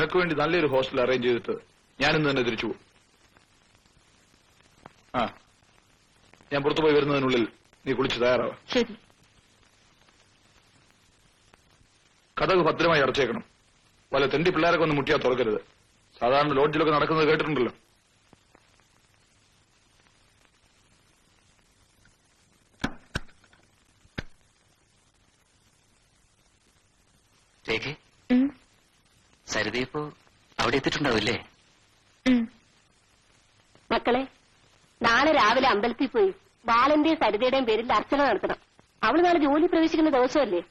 നിനക്ക് വേണ്ടി നല്ലൊരു ഹോസ്റ്റൽ അറേഞ്ച് ചെയ്തിട്ട് ഞാനിന്ന് തന്നെ തിരിച്ചു പോകും. ആ ഞാൻ പുറത്തു പോയി വരുന്നതിനുള്ളിൽ നീ കുളിച്ച് തയ്യാറാവ. ശരി. കഥക് ഭദ്രമായി അടച്ചേക്കണം. വല്ല തെണ്ടി പിള്ളേരൊക്കെ ഒന്ന് മുട്ടിയാ തുറക്കരുത്. സാധാരണ ലോഡ്ജിലൊക്കെ നടക്കുന്നത് കേട്ടിട്ടുണ്ടല്ലോ. take ഉം, സരിത ഇപ്പോ അവിടെ എത്തിട്ടുണ്ടാവില്ലേ മക്കളെ നാളെ രാവിലെ അമ്പലത്തിൽ പോയി ബാലന്റെയും സരിതയുടെയും പേരിൽ അർച്ചന നടത്തണം. അവൾ നാളെ ജോലി പ്രവേശിക്കുന്ന ദിവസമല്ലേ?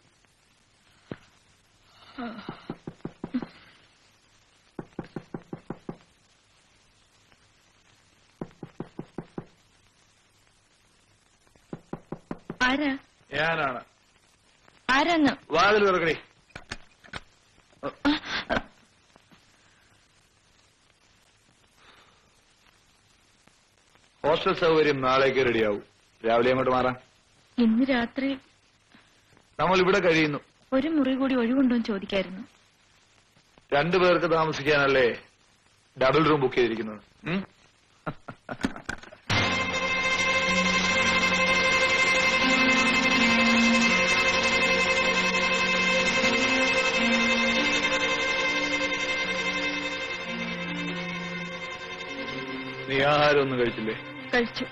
ആരാ? ഞാനാണ്. ആരാന്ന്? വാതിൽ തുറക്കണേ. ഹോസ്റ്റൽ സൗകര്യം നാളേക്ക് റെഡിയാവും. രാവിലെ അങ്ങോട്ട് മാറാം. ഇന്ന് രാത്രി നമ്മൾ ഇവിടെ കഴിയുന്നു. ഒരു മുറി കൂടി ഒഴിവുണ്ടോ എന്ന് ചോദിക്കായിരുന്നു. രണ്ടു പേർക്ക് താമസിക്കാനല്ലേ ഡബിൾ റൂം ബുക്ക് ചെയ്തിരിക്കുന്നത്? നീ ആഹാരം ഒന്നും കഴിച്ചില്ലേ? കഴിച്ചു.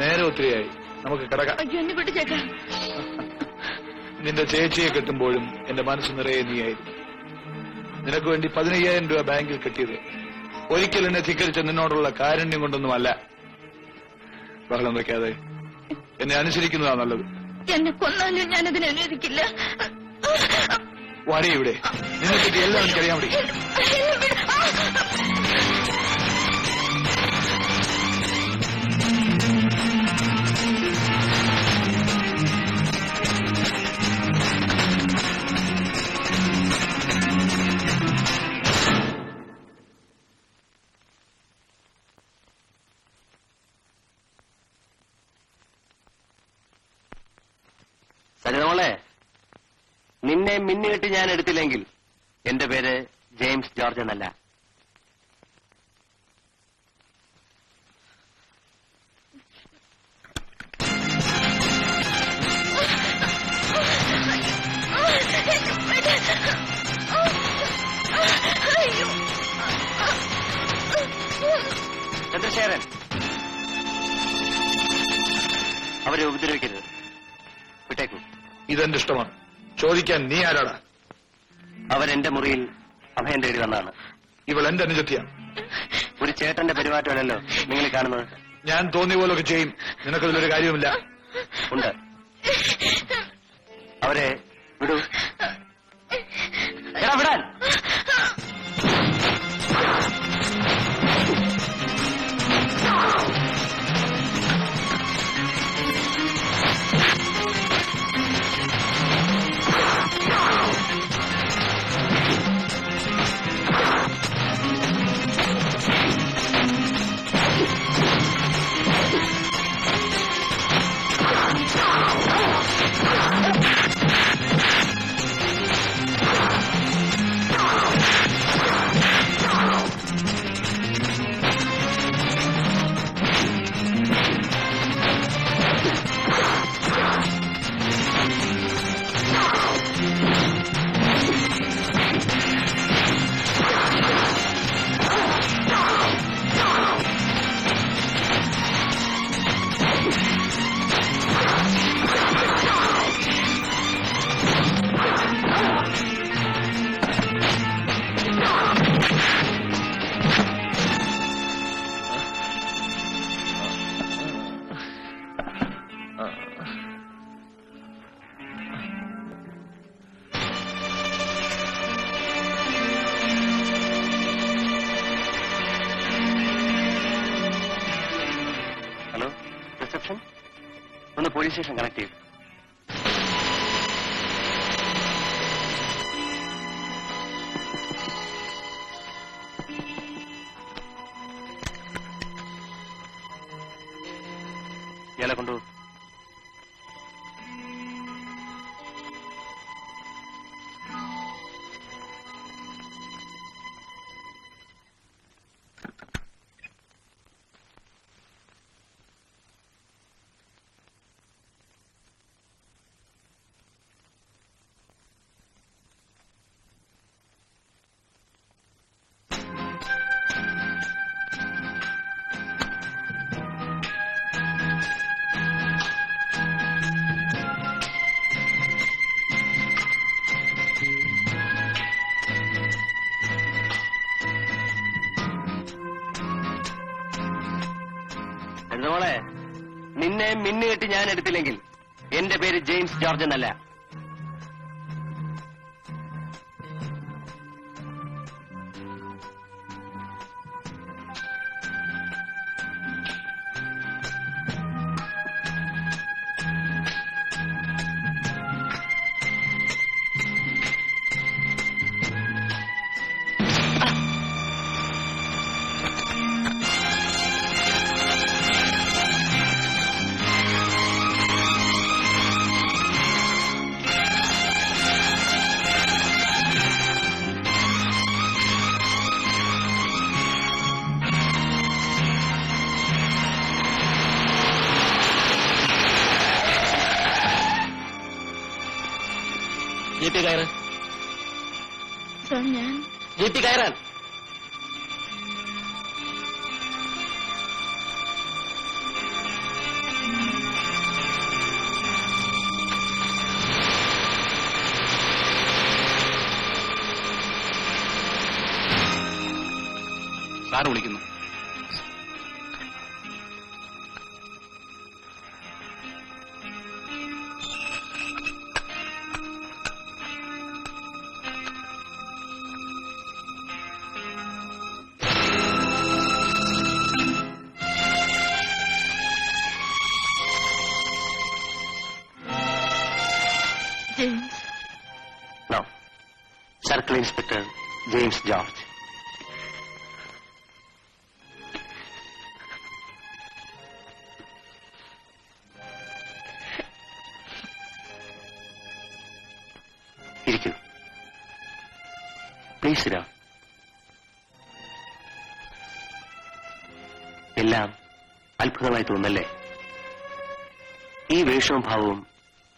നേരെ ഒത്തിരിയായി. നമുക്ക് കിടക്കാം. അയ്യോ എന്നെ വിട്ടു ചേട്ടാ നിന്റെ ചേച്ചിയെ കെട്ടുമ്പോഴും എന്റെ മനസ്സ് നിറയെ നീയായിരുന്നു നിനക്ക് വേണ്ടി പതിനയ്യായിരം രൂപ ബാങ്കിൽ കെട്ടിയത്. ഒരിക്കൽ എന്നെ ധിക്കരിച്ച നിന്നോടുള്ള കാരുണ്യം കൊണ്ടൊന്നുമല്ല ബഹളം വെക്കാതെ. എന്നെ അനുസരിക്കുന്നതാ നല്ലത്. എന്നെ കൊന്നാലും ഞാൻ അതിനെ അനുവദിക്കില്ല. വരെ ഇവിടെ. നിന്നെ പറ്റി എല്ലാം എനിക്കറിയാൻ വേണ്ടി സരിത മോളെ നിന്നെ മിന്നുകെട്ടി ഞാൻ എടുത്തില്ലെങ്കിൽ എന്റെ പേര് ജെയിംസ് ജോർജ് എന്നല്ല. ചന്ദ്രശേഖരൻ അവരെ ഉപദ്രവിക്കരുത് ഇതെന്റെ ഇഷ്ടമാണ്. ചോദിക്കാൻ നീ ആരാടാ അവൻ എന്റെ മുറിയിൽ അഭയം തേടി വന്നാണ് ഇവൾ എന്റെ അനുജത്തിയാണ് ഒരു ചേട്ടന്റെ പെരുമാറ്റമല്ലല്ലോ നിങ്ങൾ കാണുന്നത്? ഞാൻ തോന്നിയ പോലൊക്കെ ചെയ്യും. നിനക്കതിലൊരു കാര്യവുമില്ല. ഉണ്ട്. അവരെ വിടൂ. വിടാൻ. പോലീസ് സ്റ്റേഷൻ കണക്ട് ചെയ്യും. ഇയാളെ മിന്നുകെട്ടി ഞാൻ എടുത്തില്ലെങ്കിൽ എന്റെ പേര് ജെയിംസ് ജോർജ് എന്നല്ല. ജീപ്പി കയറ് സാർ ഞാൻ ജീപ്പി കയറാൻ സാർ വിളിക്കുന്നു James no circle inspector James George ഇരിക്കൂ പ്ലീസ് രാം എല്ലാം അത്ഭുതമായി തോന്നല്ലേ ഈ വേഷവും ഭാവവും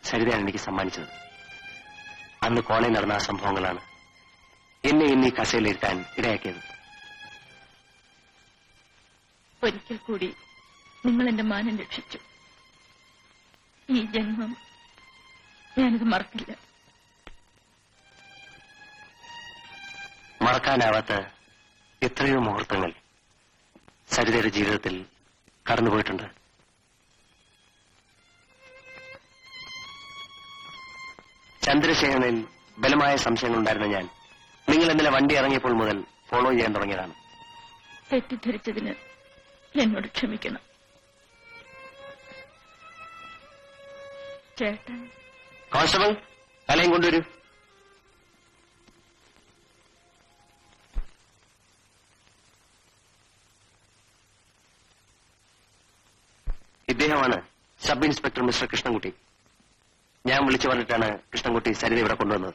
സരിതയാണ് എനിക്ക് സമ്മാനിച്ചത്. അന്ന് കോളേജിൽ നടന്ന ആ സംഭവങ്ങളാണ് എന്നെ ഇന്ന് ഈ കസയിലിരുത്താൻ ഇടയാക്കിയത്. ഒരിക്കൽ കൂടി നിങ്ങൾ എന്റെ മാനം രക്ഷിച്ചു. ഈ ജന്മം ഞാനത് മറക്കില്ല. മറക്കാനാവാത്ത എത്രയോ മുഹൂർത്തങ്ങൾ സരിതയുടെ ജീവിതത്തിൽ കടന്നുപോയിട്ടുണ്ട്. ചന്ദ്രശേഖരനിൽ ബലമായ സംശയങ്ങൾ ഉണ്ടായിരുന്നു ഞാൻ. നിങ്ങൾ ഇന്നലെ വണ്ടി ഇറങ്ങിയപ്പോൾ മുതൽ ഫോളോ ചെയ്യാൻ തുടങ്ങിയതാണ്. തെറ്റിദ്ധരിച്ചതിന് എന്നോട് ക്ഷമിക്കണം. ചേട്ടൻ. കോൺസ്റ്റബിൾ തലയും കൊണ്ടുവരൂ ഇദ്ദേഹമാണ് സബ് ഇൻസ്പെക്ടർ മിസ്റ്റർ കൃഷ്ണൻകുട്ടി. ഞാൻ വിളിച്ചു പറഞ്ഞിട്ടാണ് കൃഷ്ണൻകുട്ടി സരിത ഇവിടെ കൊണ്ടുവന്നത്.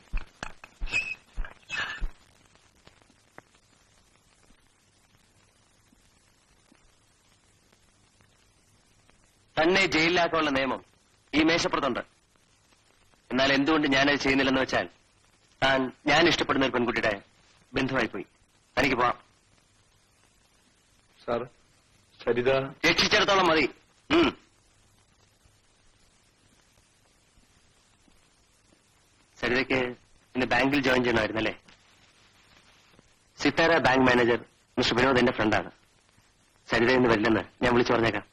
തന്നെ ജയിലിലാക്കാനുള്ള നിയമം ഈ മേശപ്പുറത്തുണ്ട്. എന്നാൽ എന്തുകൊണ്ട് ഞാനത് ചെയ്യുന്നില്ലെന്ന് വെച്ചാൽ താൻ ഞാൻ ഇഷ്ടപ്പെടുന്ന ഒരു പെൺകുട്ടിയുടെ ബന്ധുവായി പോയി തനിക്ക് പോവാം. സാർ സരിത. രക്ഷിച്ചിടത്തോളം മതി. സരിതയ്ക്ക് ഇന്ന് ബാങ്കിൽ join ചെയ്യണമായിരുന്നല്ലേ? Sithara bank manager mister Vinod എന്റെ ഫ്രണ്ടാണ് സരിത ഇന്ന് വരില്ലെന്ന് ഞാൻ വിളിച്ചു പറഞ്ഞേക്കാം.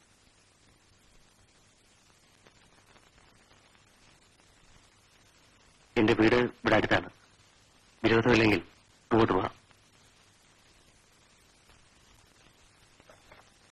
എന്റെ വീട് ഇവിടെ അടുത്താണ്. വിരോധമില്ലെങ്കിൽ അങ്ങോട്ട് പോവാം